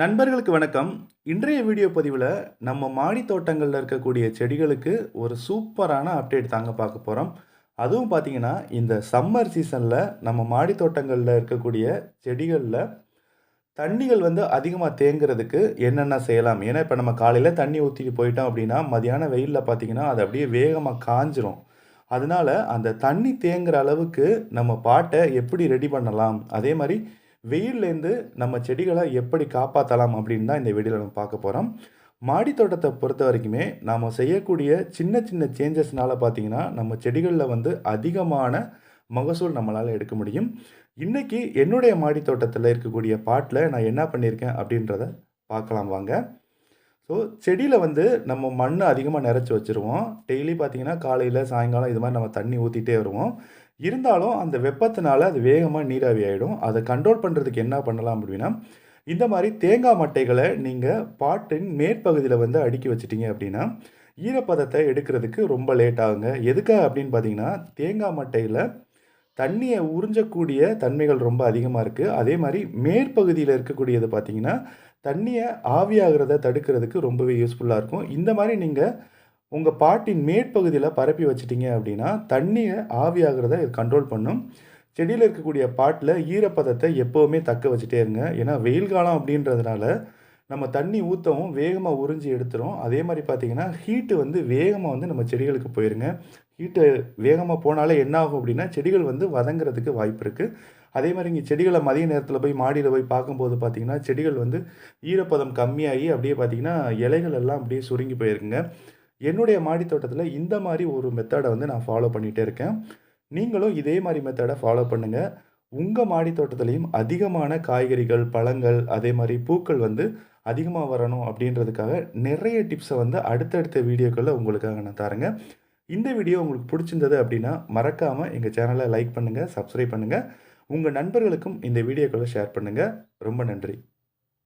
நண்பர்களுக்கு வணக்கம். இன்றைய வீடியோ பதிவில் நம்ம மாடி தோட்டங்களில் இருக்கக்கூடிய செடிகளுக்கு ஒரு சூப்பரான அப்டேட் தாங்க பார்க்க போகிறோம் அதுவும் பார்த்தீங்கன்னா இந்த சம்மர் சீசனில் நம்ம மாடி தோட்டங்களில் இருக்கக்கூடிய செடிகளில் தண்ணிகள் வந்து அதிகமாக தேங்குறதுக்கு என்னென்ன செய்யலாம்? ஏன்னா இப்போ நம்ம காலையில் தண்ணி ஊற்றிட்டு போயிட்டோம் அப்படின்னா மதியான வெயிலில் பார்த்தீங்கன்னா அது அப்படியே வேகமாக காஞ்சிரும். அதனால அந்த தண்ணி தேங்குற அளவுக்கு நம்ம பாட்டை எப்படி ரெடி பண்ணலாம்? அதே மாதிரி வெயில்லேருந்து நம்ம செடிகளை எப்படி காப்பாற்றலாம் அப்படின்னு தான் இந்த வீடியோவில் நம்ம பார்க்க போகிறோம் மாடி தோட்டத்தை பொறுத்த வரைக்குமே நாம் செய்யக்கூடிய சின்ன சின்ன சேஞ்சஸ்னால பார்த்தீங்கன்னா நம்ம செடிகளில் வந்து அதிகமான மகசூல் நம்மளால் எடுக்க முடியும். இன்றைக்கி என்னுடைய மாடி தோட்டத்தில் இருக்கக்கூடிய பாட்டில் நான் என்ன பண்ணியிருக்கேன் அப்படின்றத பார்க்கலாம் வாங்க. ஸோ செடியில் வந்து நம்ம மண் அதிகமாக நிறச்சி வச்சுருவோம். டெய்லி பார்த்தீங்கன்னா காலையில் சாயங்காலம் இது மாதிரி நம்ம தண்ணி ஊற்றிட்டே வருவோம். இருந்தாலும் அந்த வெப்பத்தினால அது வேகமாக நீராவி ஆகிடும் அதை கண்ட்ரோல் பண்ணுறதுக்கு என்ன பண்ணலாம் அப்படின்னா இந்த மாதிரி தேங்காய் மட்டைகளை நீங்கள் பாட்டின் மேற்பகுதியில் வந்து அடுக்கி வச்சிட்டிங்க அப்படின்னா ஈரப்பதத்தை எடுக்கிறதுக்கு ரொம்ப லேட் ஆகுங்க. எதுக்காக அப்படின்னு பார்த்தீங்கன்னா தேங்காய் மட்டையில் தண்ணியை உறிஞ்சக்கூடிய தன்மைகள் ரொம்ப அதிகமாக இருக்குது அதே மாதிரி மேற்பகுதியில் இருக்கக்கூடியது பார்த்தீங்கன்னா தண்ணியை ஆவியாகிறத தடுக்கிறதுக்கு ரொம்பவே யூஸ்ஃபுல்லாக இருக்கும். இந்த மாதிரி நீங்கள் உங்கள் பாட்டின் மேற்பகுதியில் பரப்பி வச்சிட்டிங்க அப்படின்னா தண்ணியை ஆவியாகிறத இது கண்ட்ரோல் பண்ணும். செடியில் இருக்கக்கூடிய பாட்டில் ஈரப்பதத்தை எப்போவுமே தக்க வச்சுட்டே இருங்க. ஏன்னா வெயில் காலம் அப்படின்றதுனால நம்ம தண்ணி ஊற்றவும் வேகமாக உறிஞ்சி எடுத்துரும். அதே மாதிரி பார்த்திங்கன்னா ஹீட்டு வந்து வேகமாக வந்து நம்ம செடிகளுக்கு போயிருங்க. ஹீட்டு வேகமாக போனாலே என்ன ஆகும் அப்படின்னா செடிகள் வந்து வதங்குறதுக்கு வாய்ப்பு இருக்குது அதே மாதிரி இங்கே செடிகளை மதிய நேரத்தில் போய் மாடியில் போய் பார்க்கும்போது பார்த்திங்கன்னா செடிகள் வந்து ஈரப்பதம் கம்மியாகி அப்படியே பார்த்திங்கன்னா இலைகள் எல்லாம் அப்படியே சுருங்கி போயிருக்குங்க. என்னுடைய மாடி தோட்டத்தில் இந்த மாதிரி ஒரு மெத்தடை வந்து நான் ஃபாலோ பண்ணிகிட்டே இருக்கேன். நீங்களும் இதே மாதிரி மெத்தடை ஃபாலோ பண்ணுங்கள் உங்கள் மாடி தோட்டத்துலேயும் அதிகமான காய்கறிகள் பழங்கள் அதே மாதிரி பூக்கள் வந்து அதிகமாக வரணும் அப்படின்றதுக்காக நிறைய டிப்ஸை வந்து அடுத்தடுத்த வீடியோக்களில் உங்களுக்காக நான் தரேங்க. இந்த வீடியோ உங்களுக்கு பிடிச்சிருந்தது அப்படின்னா மறக்காமல் எங்கள் சேனலை லைக் பண்ணுங்கள் சப்ஸ்கிரைப் பண்ணுங்கள் உங்கள் நண்பர்களுக்கும் இந்த வீடியோக்களை ஷேர் பண்ணுங்கள் ரொம்ப நன்றி.